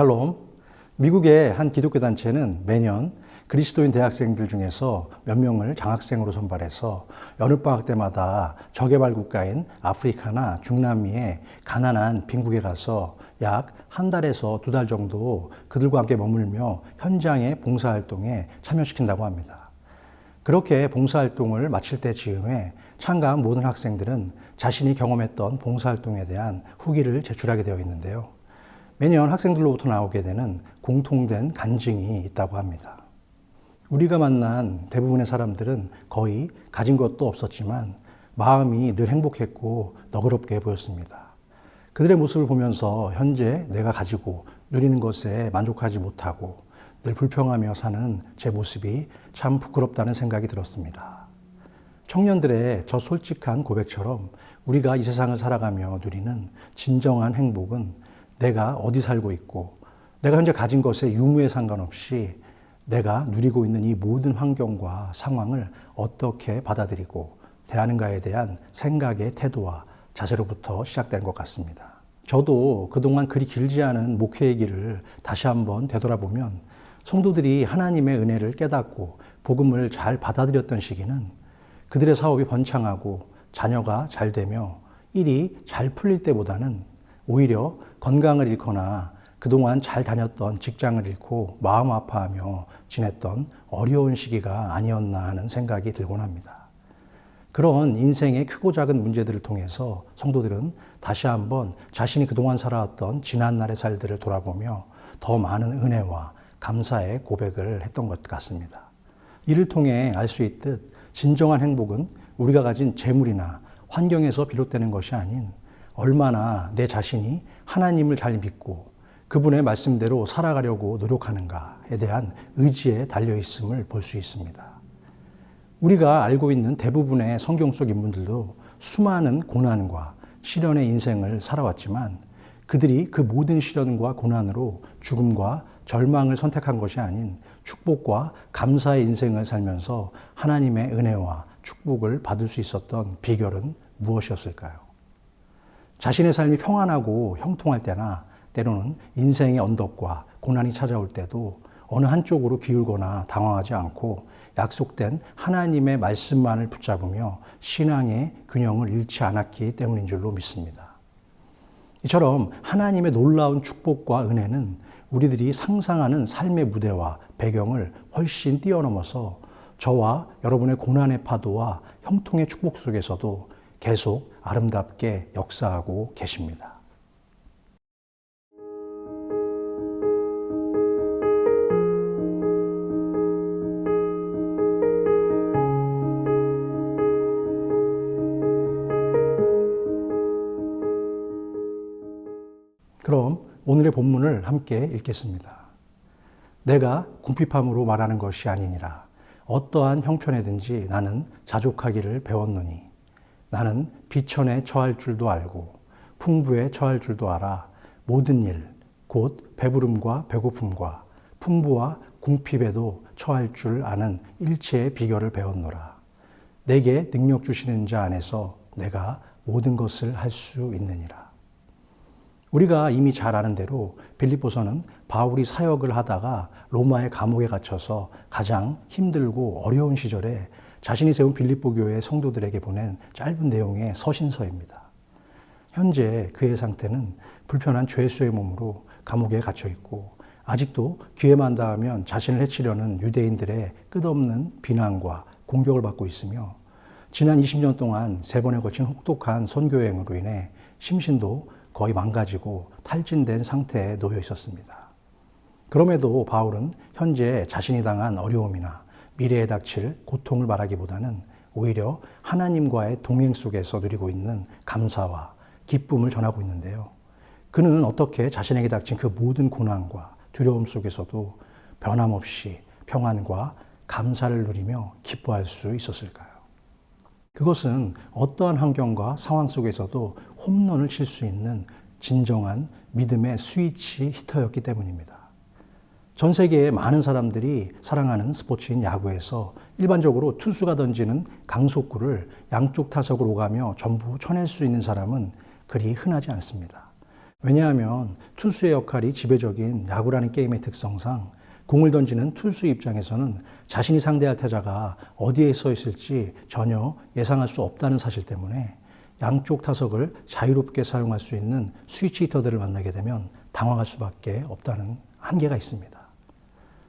샬롬. 미국의 한 기독교 단체는 매년 그리스도인 대학생들 중에서 몇 명을 장학생으로 선발해서 여름방학 때마다 저개발 국가인 아프리카나 중남미의 가난한 빈국에 가서 약 한 달에서 두 달 정도 그들과 함께 머물며 현장의 봉사활동에 참여시킨다고 합니다. 그렇게 봉사활동을 마칠 때 즈음에 참가한 모든 학생들은 자신이 경험했던 봉사활동에 대한 후기를 제출하게 되어 있는데요. 매년 학생들로부터 나오게 되는 공통된 간증이 있다고 합니다. 우리가 만난 대부분의 사람들은 거의 가진 것도 없었지만 마음이 늘 행복했고 너그럽게 보였습니다. 그들의 모습을 보면서 현재 내가 가지고 누리는 것에 만족하지 못하고 늘 불평하며 사는 제 모습이 참 부끄럽다는 생각이 들었습니다. 청년들의 저 솔직한 고백처럼 우리가 이 세상을 살아가며 누리는 진정한 행복은 내가 어디 살고 있고 내가 현재 가진 것에 유무에 상관없이 내가 누리고 있는 이 모든 환경과 상황을 어떻게 받아들이고 대하는가에 대한 생각의 태도와 자세로부터 시작되는 것 같습니다. 저도 그동안 그리 길지 않은 목회의 길을 다시 한번 되돌아보면 성도들이 하나님의 은혜를 깨닫고 복음을 잘 받아들였던 시기는 그들의 사업이 번창하고 자녀가 잘 되며 일이 잘 풀릴 때보다는 오히려 건강을 잃거나 그동안 잘 다녔던 직장을 잃고 마음 아파하며 지냈던 어려운 시기가 아니었나 하는 생각이 들곤 합니다. 그런 인생의 크고 작은 문제들을 통해서 성도들은 다시 한번 자신이 그동안 살아왔던 지난 날의 살들을 돌아보며 더 많은 은혜와 감사의 고백을 했던 것 같습니다. 이를 통해 알 수 있듯 진정한 행복은 우리가 가진 재물이나 환경에서 비롯되는 것이 아닌 얼마나 내 자신이 하나님을 잘 믿고 그분의 말씀대로 살아가려고 노력하는가에 대한 의지에 달려 있음을 볼 수 있습니다. 우리가 알고 있는 대부분의 성경 속 인물들도 수많은 고난과 시련의 인생을 살아왔지만 그들이 그 모든 시련과 고난으로 죽음과 절망을 선택한 것이 아닌 축복과 감사의 인생을 살면서 하나님의 은혜와 축복을 받을 수 있었던 비결은 무엇이었을까요? 자신의 삶이 평안하고 형통할 때나 때로는 인생의 언덕과 고난이 찾아올 때도 어느 한쪽으로 기울거나 당황하지 않고 약속된 하나님의 말씀만을 붙잡으며 신앙의 균형을 잃지 않았기 때문인 줄로 믿습니다. 이처럼 하나님의 놀라운 축복과 은혜는 우리들이 상상하는 삶의 무대와 배경을 훨씬 뛰어넘어서 저와 여러분의 고난의 파도와 형통의 축복 속에서도 계속 아름답게 역사하고 계십니다. 그럼 오늘의 본문을 함께 읽겠습니다. 내가 궁핍함으로 말하는 것이 아니니라. 어떠한 형편에든지 나는 자족하기를 배웠노니 나는 비천에 처할 줄도 알고 풍부에 처할 줄도 알아 모든 일, 곧 배부름과 배고픔과 풍부와 궁핍에도 처할 줄 아는 일체의 비결을 배웠노라. 내게 능력 주시는 자 안에서 내가 모든 것을 할 수 있느니라. 우리가 이미 잘 아는 대로 빌립보서는 바울이 사역을 하다가 로마의 감옥에 갇혀서 가장 힘들고 어려운 시절에 자신이 세운 빌립보 교회 성도들에게 보낸 짧은 내용의 서신서입니다. 현재 그의 상태는 불편한 죄수의 몸으로 감옥에 갇혀 있고 아직도 기회만 닿으면 자신을 해치려는 유대인들의 끝없는 비난과 공격을 받고 있으며 지난 20년 동안 세 번에 걸친 혹독한 선교여행으로 인해 심신도 거의 망가지고 탈진된 상태에 놓여 있었습니다. 그럼에도 바울은 현재 자신이 당한 어려움이나 미래에 닥칠 고통을 말하기보다는 오히려 하나님과의 동행 속에서 누리고 있는 감사와 기쁨을 전하고 있는데요. 그는 어떻게 자신에게 닥친 그 모든 고난과 두려움 속에서도 변함없이 평안과 감사를 누리며 기뻐할 수 있었을까요? 그것은 어떠한 환경과 상황 속에서도 홈런을 칠 수 있는 진정한 믿음의 스위치 히터였기 때문입니다. 전 세계의 많은 사람들이 사랑하는 스포츠인 야구에서 일반적으로 투수가 던지는 강속구를 양쪽 타석으로 오가며 전부 쳐낼 수 있는 사람은 그리 흔하지 않습니다. 왜냐하면 투수의 역할이 지배적인 야구라는 게임의 특성상 공을 던지는 투수 입장에서는 자신이 상대할 타자가 어디에 서 있을지 전혀 예상할 수 없다는 사실 때문에 양쪽 타석을 자유롭게 사용할 수 있는 스위치 히터들을 만나게 되면 당황할 수밖에 없다는 한계가 있습니다.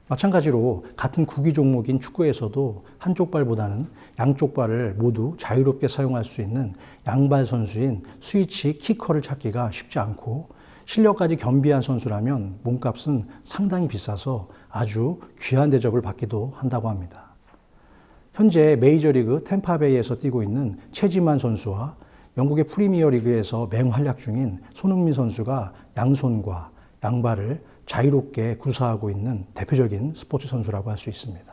마찬가지로 같은 구기 종목인 축구에서도 한쪽 발보다는 양쪽 발을 모두 자유롭게 사용할 수 있는 양발 선수인 스위치 키커를 찾기가 쉽지 않고 실력까지 겸비한 선수라면 몸값은 상당히 비싸서 아주 귀한 대접을 받기도 한다고 합니다. 현재 메이저리그 템파베이에서 뛰고 있는 최지만 선수와 영국의 프리미어리그에서 맹활약 중인 손흥민 선수가 양손과 양발을 자유롭게 구사하고 있는 대표적인 스포츠 선수라고 할 수 있습니다.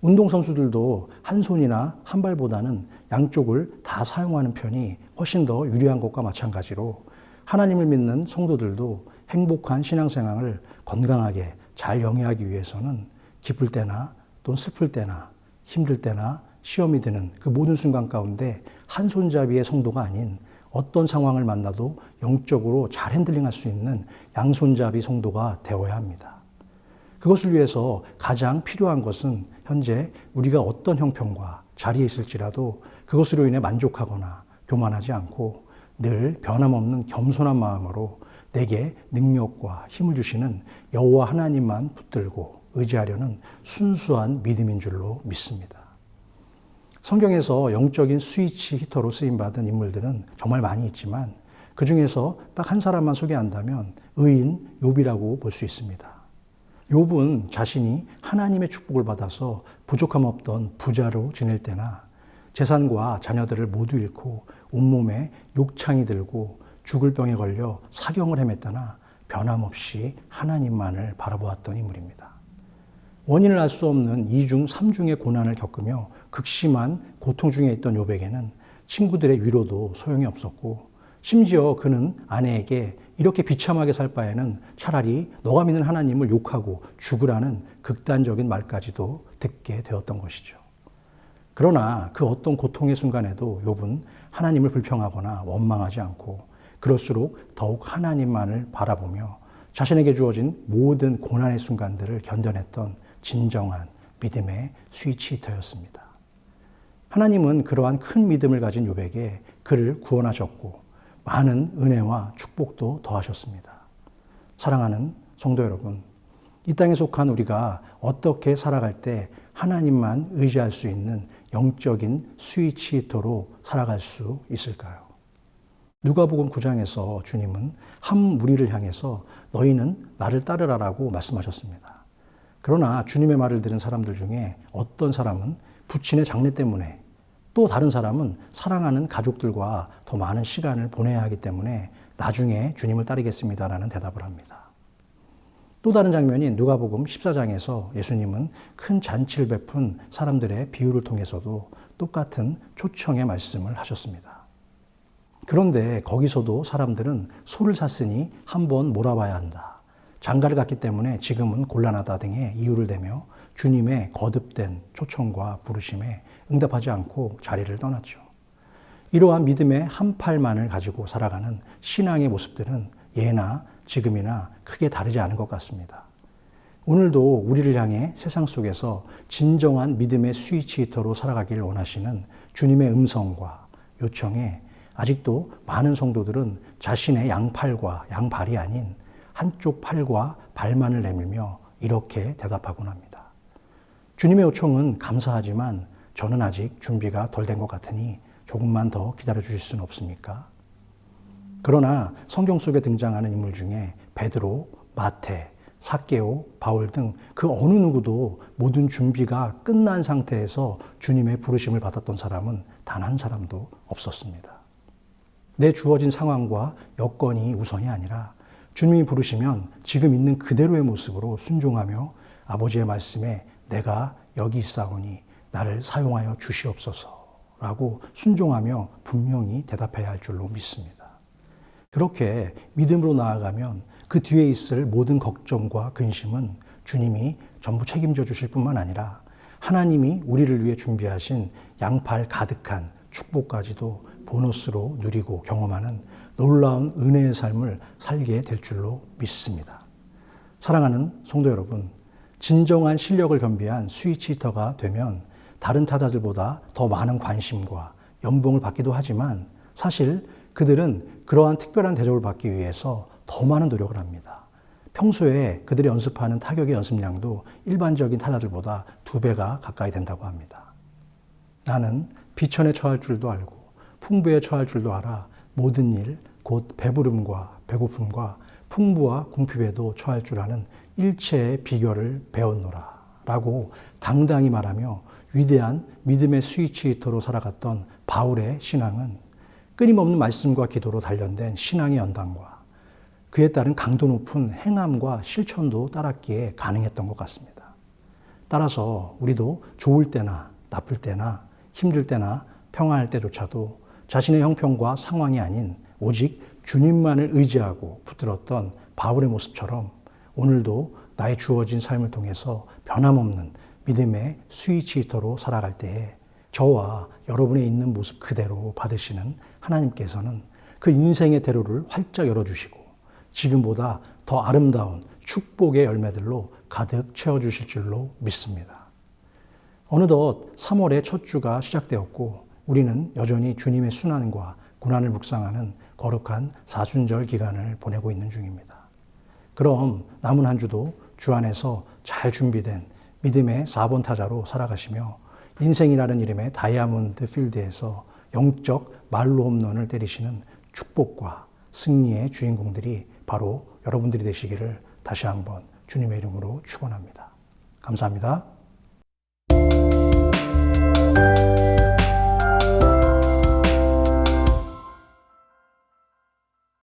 운동 선수들도 한 손이나 한 발보다는 양쪽을 다 사용하는 편이 훨씬 더 유리한 것과 마찬가지로 하나님을 믿는 성도들도 행복한 신앙생활을 건강하게 잘 영위하기 위해서는 기쁠 때나 또는 슬플 때나 힘들 때나 시험이 드는 그 모든 순간 가운데 한 손잡이의 성도가 아닌 어떤 상황을 만나도 영적으로 잘 핸들링할 수 있는 양손잡이 성도가 되어야 합니다. 그것을 위해서 가장 필요한 것은 현재 우리가 어떤 형편과 자리에 있을지라도 그것으로 인해 만족하거나 교만하지 않고 늘 변함없는 겸손한 마음으로 내게 능력과 힘을 주시는 여호와 하나님만 붙들고 의지하려는 순수한 믿음인 줄로 믿습니다. 성경에서 영적인 스위치 히터로 쓰임 받은 인물들은 정말 많이 있지만 그 중에서 딱 한 사람만 소개한다면 의인 욥이라고 볼 수 있습니다. 욥은 자신이 하나님의 축복을 받아서 부족함 없던 부자로 지낼 때나 재산과 자녀들을 모두 잃고 온몸에 욕창이 들고 죽을 병에 걸려 사경을 헤맸다나 변함없이 하나님만을 바라보았던 인물입니다. 원인을 알 수 없는 이중 삼중의 고난을 겪으며 극심한 고통 중에 있던 요백에는 친구들의 위로도 소용이 없었고 심지어 그는 아내에게 이렇게 비참하게 살 바에는 차라리 너가 믿는 하나님을 욕하고 죽으라는 극단적인 말까지도 듣게 되었던 것이죠. 그러나 그 어떤 고통의 순간에도 욥은 하나님을 불평하거나 원망하지 않고 그럴수록 더욱 하나님만을 바라보며 자신에게 주어진 모든 고난의 순간들을 견뎌냈던 진정한 믿음의 스위치히터였습니다. 하나님은 그러한 큰 믿음을 가진 욥에게 그를 구원하셨고 많은 은혜와 축복도 더하셨습니다. 사랑하는 성도 여러분, 이 땅에 속한 우리가 어떻게 살아갈 때 하나님만 의지할 수 있는 영적인 스위치 히터로 살아갈 수 있을까요? 누가복음 9장에서 주님은 한 무리를 향해서 너희는 나를 따르라라고 말씀하셨습니다. 그러나 주님의 말을 들은 사람들 중에 어떤 사람은 부친의 장례 때문에 또 다른 사람은 사랑하는 가족들과 더 많은 시간을 보내야 하기 때문에 나중에 주님을 따르겠습니다라는 대답을 합니다. 또 다른 장면인 누가복음 14장에서 예수님은 큰 잔치를 베푼 사람들의 비유를 통해서도 똑같은 초청의 말씀을 하셨습니다. 그런데 거기서도 사람들은 소를 샀으니 한 번 몰아봐야 한다. 장가를 갔기 때문에 지금은 곤란하다 등의 이유를 대며 주님의 거듭된 초청과 부르심에 응답하지 않고 자리를 떠났죠. 이러한 믿음의 한 팔만을 가지고 살아가는 신앙의 모습들은 예나 지금이나 크게 다르지 않은 것 같습니다. 오늘도 우리를 향해 세상 속에서 진정한 믿음의 스위치 히터로 살아가기를 원하시는 주님의 음성과 요청에 아직도 많은 성도들은 자신의 양팔과 양발이 아닌 한쪽 팔과 발만을 내밀며 이렇게 대답하곤 합니다. 주님의 요청은 감사하지만 저는 아직 준비가 덜 된 것 같으니 조금만 더 기다려 주실 수는 없습니까? 그러나 성경 속에 등장하는 인물 중에 베드로, 마테, 사케오, 바울 등 그 어느 누구도 모든 준비가 끝난 상태에서 주님의 부르심을 받았던 사람은 단 한 사람도 없었습니다. 내 주어진 상황과 여건이 우선이 아니라 주님이 부르시면 지금 있는 그대로의 모습으로 순종하며 아버지의 말씀에 내가 여기 있사오니 나를 사용하여 주시옵소서라고 순종하며 분명히 대답해야 할 줄로 믿습니다. 그렇게 믿음으로 나아가면 그 뒤에 있을 모든 걱정과 근심은 주님이 전부 책임져 주실 뿐만 아니라 하나님이 우리를 위해 준비하신 양팔 가득한 축복까지도 보너스로 누리고 경험하는 놀라운 은혜의 삶을 살게 될 줄로 믿습니다. 사랑하는 성도 여러분, 진정한 실력을 겸비한 스위치 히터가 되면 다른 타자들보다 더 많은 관심과 연봉을 받기도 하지만 사실 그들은 그러한 특별한 대접을 받기 위해서 더 많은 노력을 합니다. 평소에 그들이 연습하는 타격의 연습량도 일반적인 타자들보다 두 배가 가까이 된다고 합니다. 나는 비천에 처할 줄도 알고 풍부에 처할 줄도 알아 모든 일, 곧 배부름과 배고픔과 풍부와 궁핍에도 처할 줄 아는 일체의 비결을 배웠노라. 라고 당당히 말하며 위대한 믿음의 스위치 히터로 살아갔던 바울의 신앙은 끊임없는 말씀과 기도로 단련된 신앙의 연단과 그에 따른 강도 높은 행함과 실천도 따랐기에 가능했던 것 같습니다. 따라서 우리도 좋을 때나 나쁠 때나 힘들 때나 평안할 때조차도 자신의 형편과 상황이 아닌 오직 주님만을 의지하고 붙들었던 바울의 모습처럼 오늘도 나의 주어진 삶을 통해서 변함없는 믿음의 스위치 히터로 살아갈 때에 저와 여러분의 있는 모습 그대로 받으시는 하나님께서는 그 인생의 대로를 활짝 열어주시고 지금보다 더 아름다운 축복의 열매들로 가득 채워주실 줄로 믿습니다. 어느덧 3월의 첫 주가 시작되었고 우리는 여전히 주님의 순환과 고난을 묵상하는 거룩한 사순절 기간을 보내고 있는 중입니다. 그럼 남은 한 주도 주 안에서 잘 준비된 믿음의 4번 타자로 살아가시며 인생이라는 이름의 다이아몬드 필드에서 영적 말로 홈런을 때리시는 축복과 승리의 주인공들이 바로 여러분들이 되시기를 다시 한번 주님의 이름으로 축원합니다. 감사합니다.